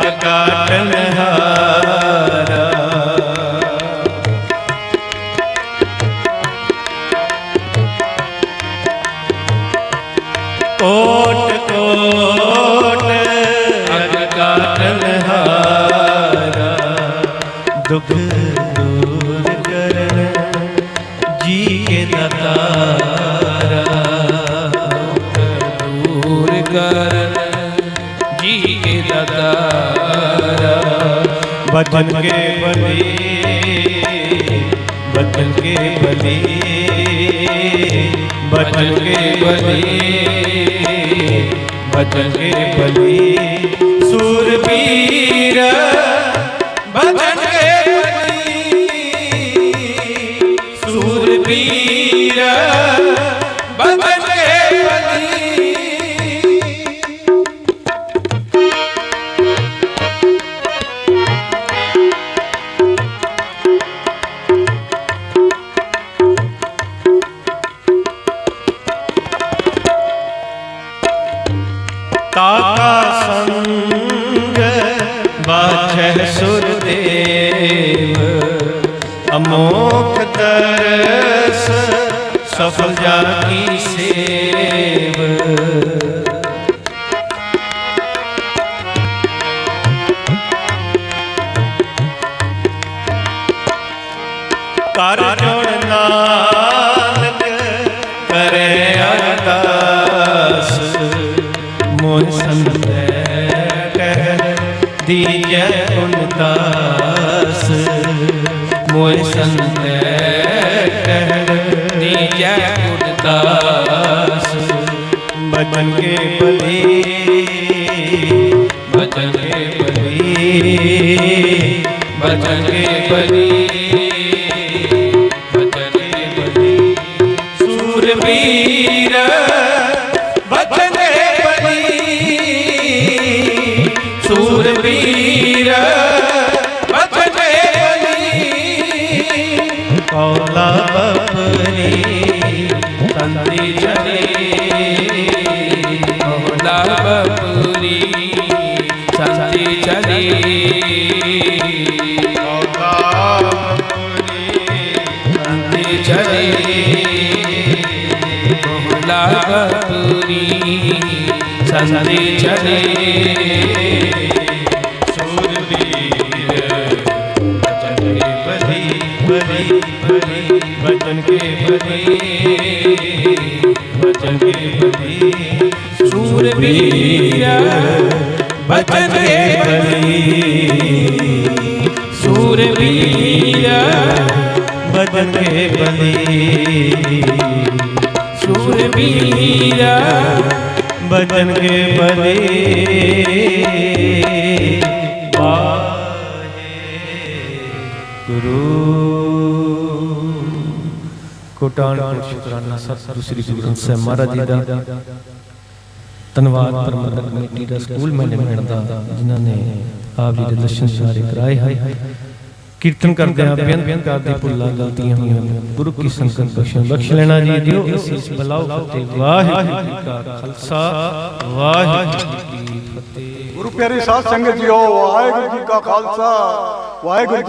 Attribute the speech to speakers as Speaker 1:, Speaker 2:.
Speaker 1: ਅਤ ਕਾਟਨ ਹਾਰਾ। ਕੋਟ ਕੋਟ ਅਗ ਕਾਟਨ ਹਾਰਾ। ਦੁਖ ਦੂਰ ਕਰਨ ਜੀ ਕੇ ਦਾਤਾ
Speaker 2: ਦੂਰ ਕਰ
Speaker 1: ਬਚਨ ਕੇ ਬਲੀ ਬਚਨ ਕੇ ਬਲੀ ਬਚਨ ਕੇ ਬਲੀ ਬਚਨ ਕੇ ਬਲੀ ਸੂਰਬੀਰ ਬਚਨ ਤਾਕਾ ਸੰਗ ਬਾਛੈ ਸੁਰਦੇਵ ਅਮੋਖ ਤਰਸ ਸਫਲ ਜਾ ਕੀ ਸੇਵ ਕਰ ਜੋੜ ਮੋਹ ਸੰਤੈ ਕਹਿ ਦੀਜੈ ਉਨਦਾਸ ਮੋਹ ਸੰਤੈ ਕਹਿ
Speaker 2: ਦੀਜੈ ਗੁਰਦਾਸ
Speaker 1: ਬਚਨ ਕੇ ਬਲੀ
Speaker 2: ਬਚਨ ਕੇ
Speaker 1: ਬਲੀ
Speaker 2: ਬਚਨ ਕੇ ਬਲੀ ਮੋਲਾ ਬਪੂਰੀ ਸੰਤੀ ਚਲੀ। ਸੰਤੀ ਚਲੀ। ਮੋਲਾ ਬਪੂਰੀ ਸੰਤੀ ਚਲੀ
Speaker 1: ਬਚਨ ਕੇ ਬਲੀ ਬਲੀ ਕੇ ਬਲੀ, ਬਚਨ ਕੇ ਬਲੀ।
Speaker 2: ਸੂਰਬੀਰ
Speaker 1: ਬਚਨ ਕੇ ਬਲੀ।
Speaker 2: ਸੂਰਬੀਰ
Speaker 1: ਬਚਨ ਕੇ ਬਲੀ।
Speaker 2: ਸੂਰਬੀਰ
Speaker 1: ਬਚਨ ਕੇ ਬਲੀ। ਗੁਰੂ ਕੋਟਾਨਪੁਰ ਸ਼ੁਕਰਾਨਾ, ਸਤਿਗੁਰੂ ਸ੍ਰੀ ਗੁਰੂ ਗ੍ਰੰਥ ਸਾਹਿਬ ਮਹਾਰਾਜ ਜੀ ਦਾ ਧੰਨਵਾਦ ਪ੍ਰਬੰਧਕ ਕਮੇਟੀ ਦਾ ਸਕੂਲ ਮੈਨੇਜਮੈਂਟ ਦਾ, ਜਿਨ੍ਹਾਂ ਨੇ ਆਪ ਜੀ ਦੇ ਦਰਸ਼ਨ ਸਾਰੇ ਕਰਾਏ ਹਨ। ਕੀਰਤਨ ਕਰਦੇ ਆ ਬੇਨਤੀ ਕਰਦੇ ਭੁੱਲਾਂ ਗਲਤੀਆਂ ਹੋਈਆਂ ਗੁਰੂ ਕੀ ਸੰਗਤ ਬਖਸ਼ਣ ਬਖਸ਼ ਲੈਣਾ ਜੀ ਦਿਓ ਅਸੀਸ ਬਲਾਓ ਫਤਿਹ, ਵਾਹਿਗੁਰੂ ਜੀ ਕਾ ਖਾਲਸਾ, ਵਾਹਿਗੁਰੂ ਜੀ ਕੀ ਫਤਿਹ।
Speaker 3: ਗੁਰੂ ਪਿਆਰੀ ਸਾਧ ਸੰਗਤ ਜੀਓ, ਵਾਹਿਗੁਰੂ ਜੀ ਕਾ ਖਾਲਸਾ, ਵਾਹਿਗੁਰੂ ਜੀ